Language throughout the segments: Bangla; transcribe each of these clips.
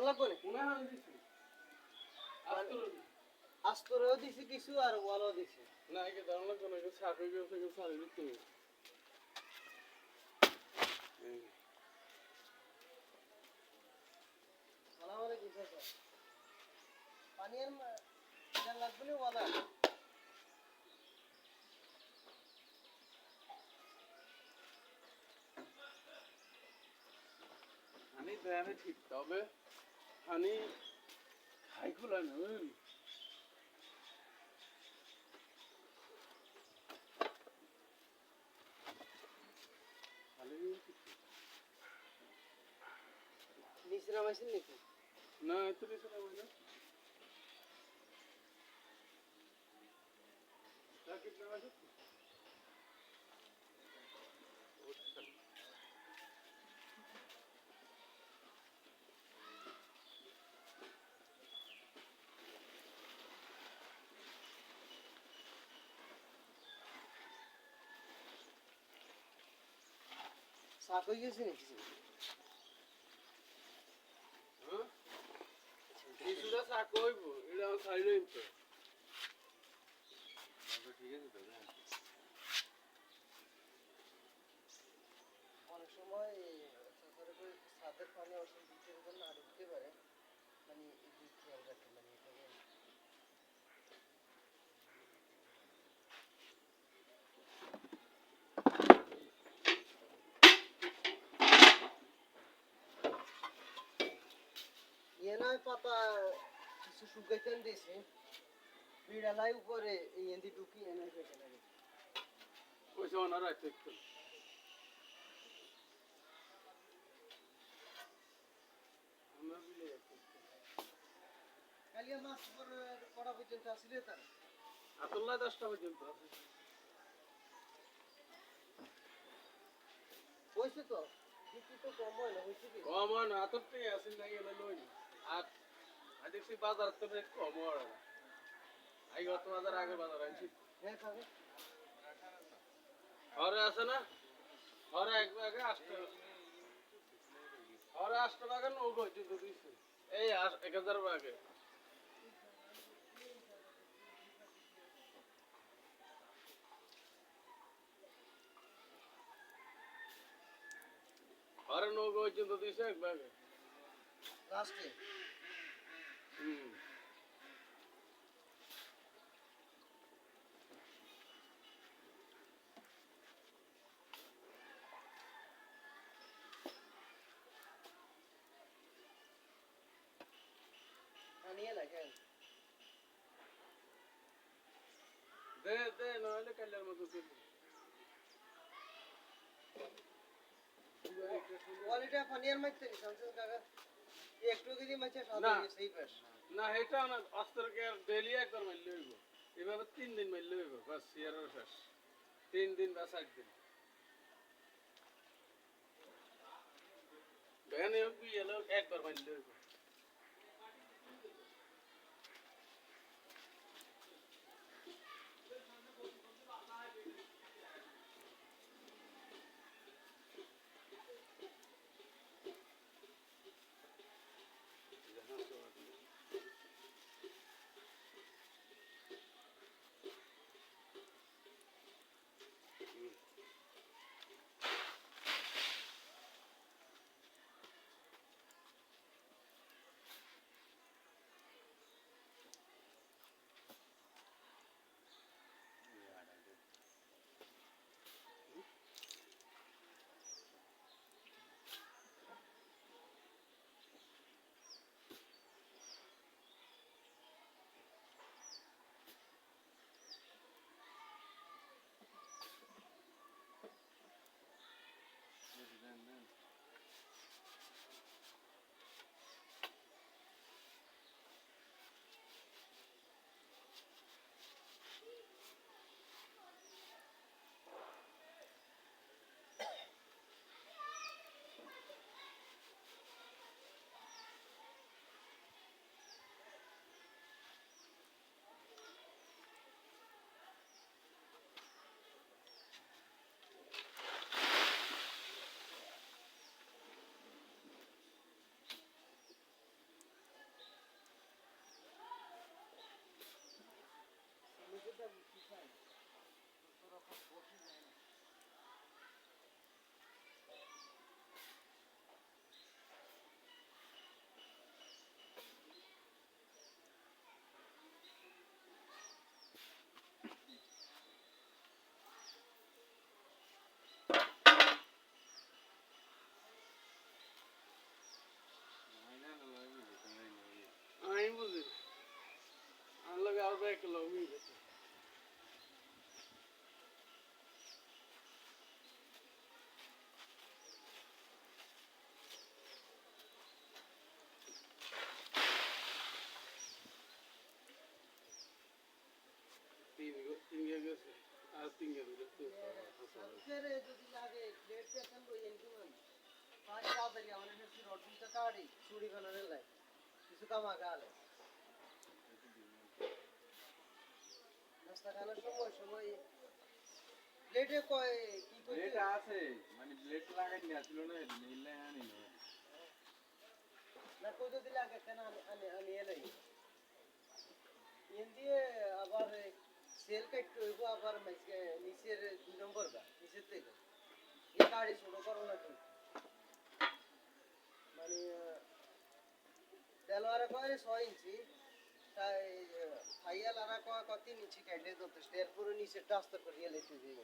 লাগবে না আস্তরেও দিছি কিছু আর ওয়ালও দিছি। না একে ধরা লাগবে না একে ছাপ গেছে একে ছাড়ি দিতে হবে। এই, ওয়ালা কিছু আছে পানি আর মা- লাগবে না ওয়ালা? হানি দেয়ানে ঠিক তবে হানি খাই খোলা না বুঝলি? খালি ঠিক। নিচে নামাইছেন নাকি না এত না আছে হয়ে গেছে নাকি হ্যাঁ? কিছুটা শাক হইব এটা খাইলেই তো অনেক সময় সরকারে করে ছাদের পানি জন্য আর উঠতে পারে মানে এই দিক খেয়াল রাখে মানে এটাকে ইয়ে নয় পাতা কিছু শুকাইতেন দিয়েছে বিড়ালাই উপরে এই এন্দি ঢুকি এনে রেখে লাগে ওইসব ওনারা একটু। কালিয়া মাছ কড়া পর্যন্ত আসলে তার? আতল্লা দশটা পর্যন্ত আছে। হয়েছে তো? বিক্রি তো কম হয় না হয়েছে কি? কম হয় না আতর থেকে আসেন না গেলে লই দেখছি বাজার তো রেট আই গত বাজার আগে বাজার, আনছি। ঘরে আছে না? ঘরে এক আগে আসতে ঘরে আসতে টাকা নৌকো এই এক হাজার আগে ঘরে নৌকো দিচ্ছে এক ব্যাগে। লাস্টে? อันนี้อะไรแกน ദേ ദേ നാല് കല്യാണ മൊത്തത്തിൽ क्वालिटी ऑफ अनियर माहिती सांगशील का একটু যদি মাছে না। পাশ এটা না অস্ত্রকে ডেলি একবার মাইল হইব। এভাবে তিন দিন মারলে হইব বাস ইয়ারের শেষ। তিন দিন বা চার দিন। ভ্যানে একবার মারলে হইব। গেছে তিন তিন গেছে। আর তিন গেছে সাদের যদি লাগে প্লেট পেছন লই এনকি মান পাঁচ তাড়াতাড়ি আমার কাছে রড দিতে কাড়ি চুড়ি বানানোর লাই কিছু কামা গালে সময় সময়। কয় কি আছে মানে লাগাই নি আসলো না নিলে আনি না। না কইতে দিলে আগে কেন আনি- আনি আনি এলাই এন দিয়ে আবার সেল কাটতে হইব আবার নিচের দুই নম্বর গা নিচের থেকে। এই গাড়ি ছোট করো না তুমি। মানে দেলোয়ারে কয় ছয় ইঞ্চি তাই ফাইয়াল আর কয়া কত নিচে কাটলে যথেষ্ট। এরপরে নিচে ডাস্তা করিয়া লেটে দিব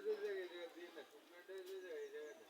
যে যে জায়গায় জায়গায় দিয়ে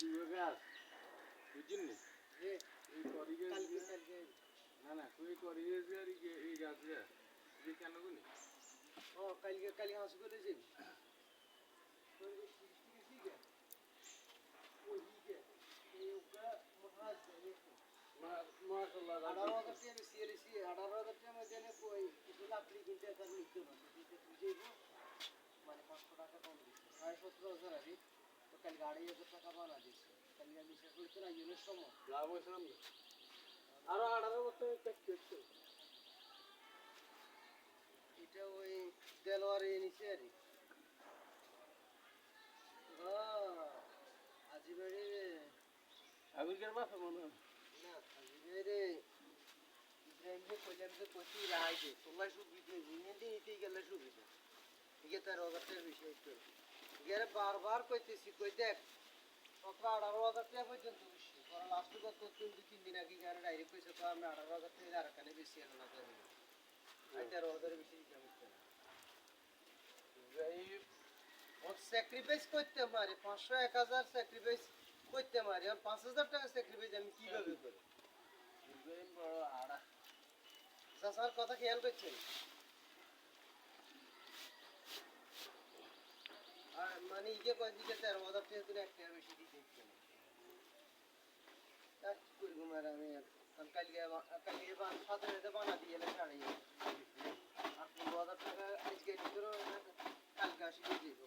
নি না তুই করি এই- গাছ কেন গুনি ও কালকে কালকে দেখো মাশাআল্লাহ আঠারো হাজার টাকা সিএলসি আঠারো হাজার টাকা মধ্যে লাকড়ি কিনতে নিতে মানে পাঁচশো টাকা কম দিচ্ছে সাড়ে সতেরো হাজার আরে তো কালকে আড়াই হাজার টাকা বানা দিচ্ছে কালকে আমি শেষ করতে না ইউনের সময়। না আরও আঠারো বছর এটা ওই দেলোয়ারে নিচে আর আজিবাড়ি আগুনকার বাসা মনে না? আজিবাড়ি ইব্রাহিমকে কইলাম যে কচি রাহাই দে তোলা সুবিধে গেলে সুবিধা। ঠিক আছে তার হাজারটার বেশি একটু গেলে বারবার কইতেছি কই দেখ সতেরো আঠারো হাজার টাকা পর্যন্ত বেশি পরে লাস্ট কত তিন দু তিন দিন আগে গেলে ডাইরেক্ট কইছে তো আমরা আঠারো হাজার টাকা আর এখানে বেশি আর না করে তেরো হাজারের বেশি দিতে হচ্ছে না। যাই স্যাক্রিফাইস করতে পারে পাঁচশো এক হাজার স্যাক্রিফাইস করতে মারি আর পাঁচ হাজার টাকা স্যাক্রিফাইস আমি কীভাবে করি? চাচার কথা খেয়াল করছেন? মানে ইয়ে করে দিকে তেরো হাজার টাকা করে এক বেশি দিতে ইচ্ছে না আর কি করব আর আমি? আর কালকে কালকে সাত হাজার বানা দিয়ে এলাম সাড়ে আর পনেরো টাকা আজকে ভিতরে কালকে আসি দিয়ে দিব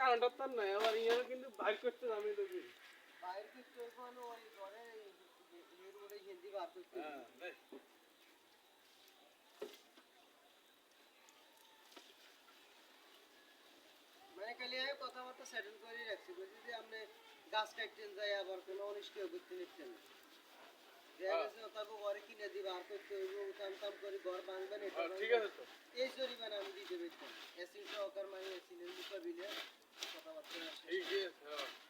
কারেন্টার তার নাই, আবার ইয়ার কিন্তু বাইর করতে আমি তো হ্যাঁ মানে কথাবার্তা সেটেল করে রাখছি বলছি যে আপনি গাছ কাটতেন যাই আবার কোনো অনিষ্টিও করতে নিচ্ছেন না। দেখা হ্যাঁ। ঘরে কিনে দিবা আর করতে কাম কাম করে ঘর ভাঙবেন এটা হ্যাঁ, ঠিক আছে তো। এই জরিমানা আমি দিতে পারতাম এসিন সহকার মানে এসিনের মোকাবিলে কথাবার্তা ঠিক আছে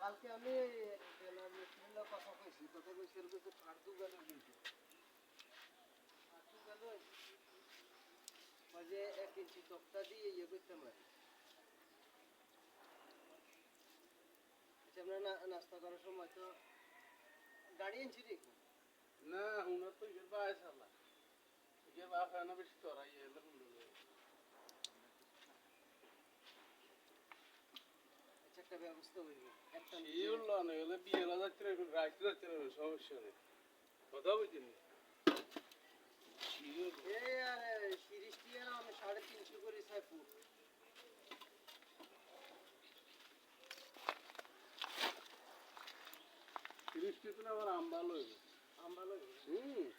কালকে আমি গেলাম মিস্ত্রির কথা কইছি কথা কইছি এর কাছে ফার্দু গেল কিন্তু। ফার্দু গেল যে এক ইঞ্চি তক্তা দিয়ে ইয়ে করতে পারি আচ্ছা আমরা নাস্তা করার সময় তো গাড়ি আনছি দেখুন না, হুনার তো ইয়ের বাই সালা। ইয়ের বাপ হয় না বেশি তোরা ইয়ে হলে একটা ব্যবস্থা হইব একটা এই না হলে বিয়ে যাচ্ছে না এখন রাখতে যাচ্ছে না সমস্যা নেই। কথা বুঝিনি এই আর তিরিশ টিয়া না আমি সাড়ে তিনশো করে কিন্তু আমার আম ভালো হইবে